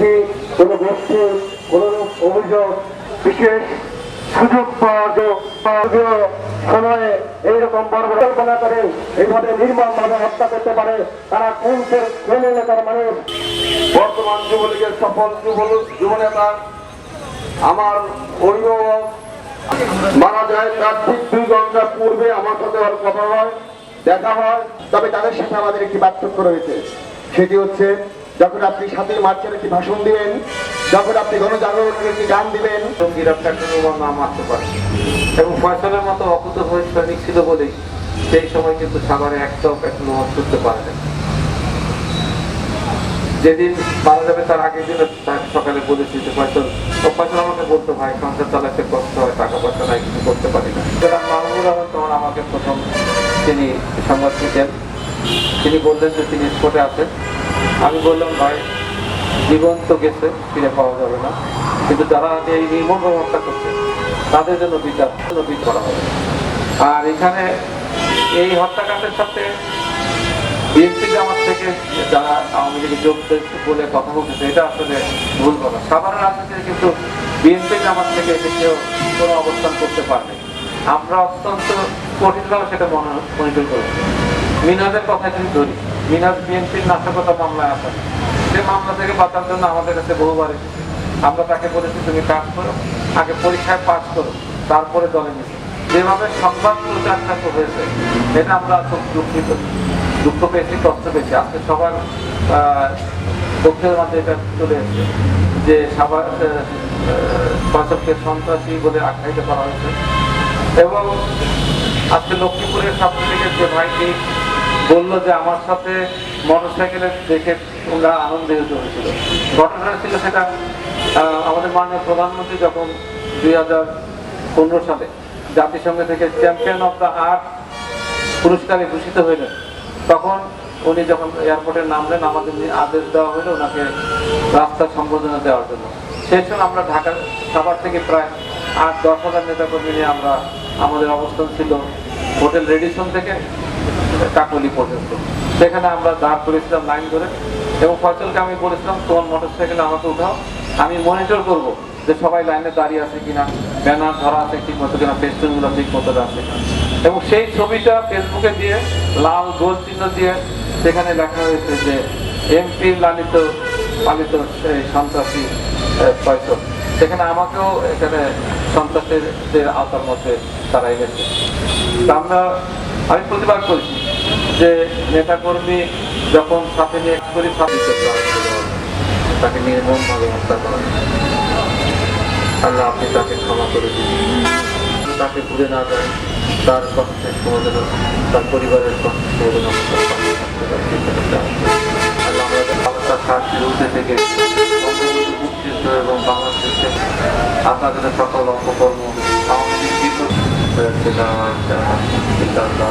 পক্ষে কোন অভিযোগ, বিশেষ সুযোগ পাওয়া সময়ে এইরকম বড় বড় কল্পনা করে এইভাবে নির্মম ভাবে হত্যা করতে পারে, তারা কোন কোন এলাকার মানুষ? বর্তমান যুবলীগের সফল যুব- যুবনেতা, আমার অভিভাবক, মারা যায় তার ঠিক দুই ঘণ্টা পূর্বে আমার সাথে ওর কথা হয়, দেখা হয়, তবে তাদের সাথে আমাদের একটি পার্থক্য রয়েছে। সেটি হচ্ছে যখন আপনি সাতই মার্চের একটি ভাষণ দিবেন, যখন আপনি গণজাগরণের একটি গান দিবেন এবং ফয়সলের মতো অকুত হয়ে সৈনিক ছিল বলেই সেই সময় কিন্তু সাগরে একটাও প্যাটার্ন ছুটতে পারে না। যেদিন মারা যাবে তার আগের দিন তাকে সকালে বলেছি যে ফয়সল ফয়সল আমাকে বলতো, ভাই, সংসার চালাতে কষ্ট হয়, টাকা পয়সা নাই, কিছু করতে পারি না। সুতরাং মাহমুদ রহমান তখন আমাকে প্রথম তিনি সংবাদ দিতেন তিনি বললেন যে তিনি স্পটে আছেন। আমি বললাম, ভাই জীবন তো গেছে, ফিরে পাওয়া যাবে না। কিন্তু যারা এই নির্মমভাবে হত্যা করছে, তাদের জন্য বিচার বিচার করা হবে। আর এখানে এই হত্যাকাণ্ডের সাথে বিএনপি জামাত থেকে যারা আওয়ামী লীগে যোগ দিয়েছে বলে কথা বলতেছে, এটা আসলে ভুল কথা। সাধারণ রাজনীতিতে কিন্তু বিএনপি জামাত থেকে এসে কেউ কোনো অবস্থান করতে পারবে। আমরা অত্যন্ত কঠিনভাবে সেটা মনে, মনিটর করেছি মিনাজের কথা যদি ধরি মিনাজ বিএনপির নাশকতা মামলায় আসেন সে মামলা থেকে বাঁচার জন্য আমাদের কাছে বহুবার এসেছে। আমরা তাকে বলেছি, তুমি কাজ করো, আগে পরীক্ষায় পাস করো, তারপরে দলে নিবে। যেভাবে সংবাদ প্রচারটা হয়েছে, এটা আমরা খুব দুঃখিত। দুঃখ পেয়েছি, কষ্ট পেয়েছি। আজকে সবার পক্ষের মধ্যে এটা চলে এসেছে যে সবার ফসলকে সন্ত্রাসী বলে আখ্যায়িত করা হয়েছে। এবং আজকে লক্ষ্মীপুরের ছাত্রলীগের যে ভাইটি বলল যে আমার সাথে মোটর সাইকেলে দেখে ওরা আনন্দিত হয়েছিল। ঘটনা ছিল সেটা আমাদের মাননীয় প্রধানমন্ত্রী যখন দুই হাজার পনেরো সালে জাতিসংঘ থেকে চ্যাম্পিয়ন অফ দ্য আর্ট পুরস্কারে ভূষিত হইলেন, তখন উনি যখন এয়ারপোর্টে নামলেন, আমাদের আদেশ দেওয়া হলো ওনাকে রাস্তার সম্বোধনা দেওয়ার জন্য। সেই সময় আমরা ঢাকার সাভার থেকে প্রায় আট দশ হাজার নেতাকর্মী নিয়ে আমরা, আমাদের অবস্থান ছিল হোটেল রেডিসন থেকে। কাকলি পর্যন্ত। সেখানে আমরা দাঁড় করেছিলাম লাইন ধরে এবং ফয়সলকে আমি বলেছিলাম, তোমার মোটর সাইকেলে আমাকে উঠাও। আমি মনিটর করব যে সবাই লাইনে দাঁড়িয়ে আছে কিনা ব্যানার ধরা আছে ঠিক মতো কিনা ফেস্টুনগুলো ঠিক মতো আছে এবং সেই ছবিটা ফেসবুকে দিয়ে, লাল গোল চিহ্ন দিয়ে সেখানে লেখা হয়েছে যে, এমপি লালিত, পালিত সেই সন্ত্রাসী ফয়সল। সেখানে আমাকেও এখানে সন্ত্রাসীদের আওতার মধ্যে তারা এনেছে। আমরা, আমি প্রতিবাদ করছি। যে নেতাকর্মী যখন সাথে নিয়ে করি তাকে নির্মমভাবে হত্যা করা আল্লাহ আপনি তাকে ক্ষমা করে দিন। তাকে ভুলে না যায় তার কষ্টের সমাধান তার পরিবারের কষ্টের সেটা আল্লাহ আমরা বাংলা খাস বিরুদ্ধে থেকে আপনাদের সকল অপকর্ম আওয়ামী লীগ বিরোধী সেটা সেটা আল্লাহ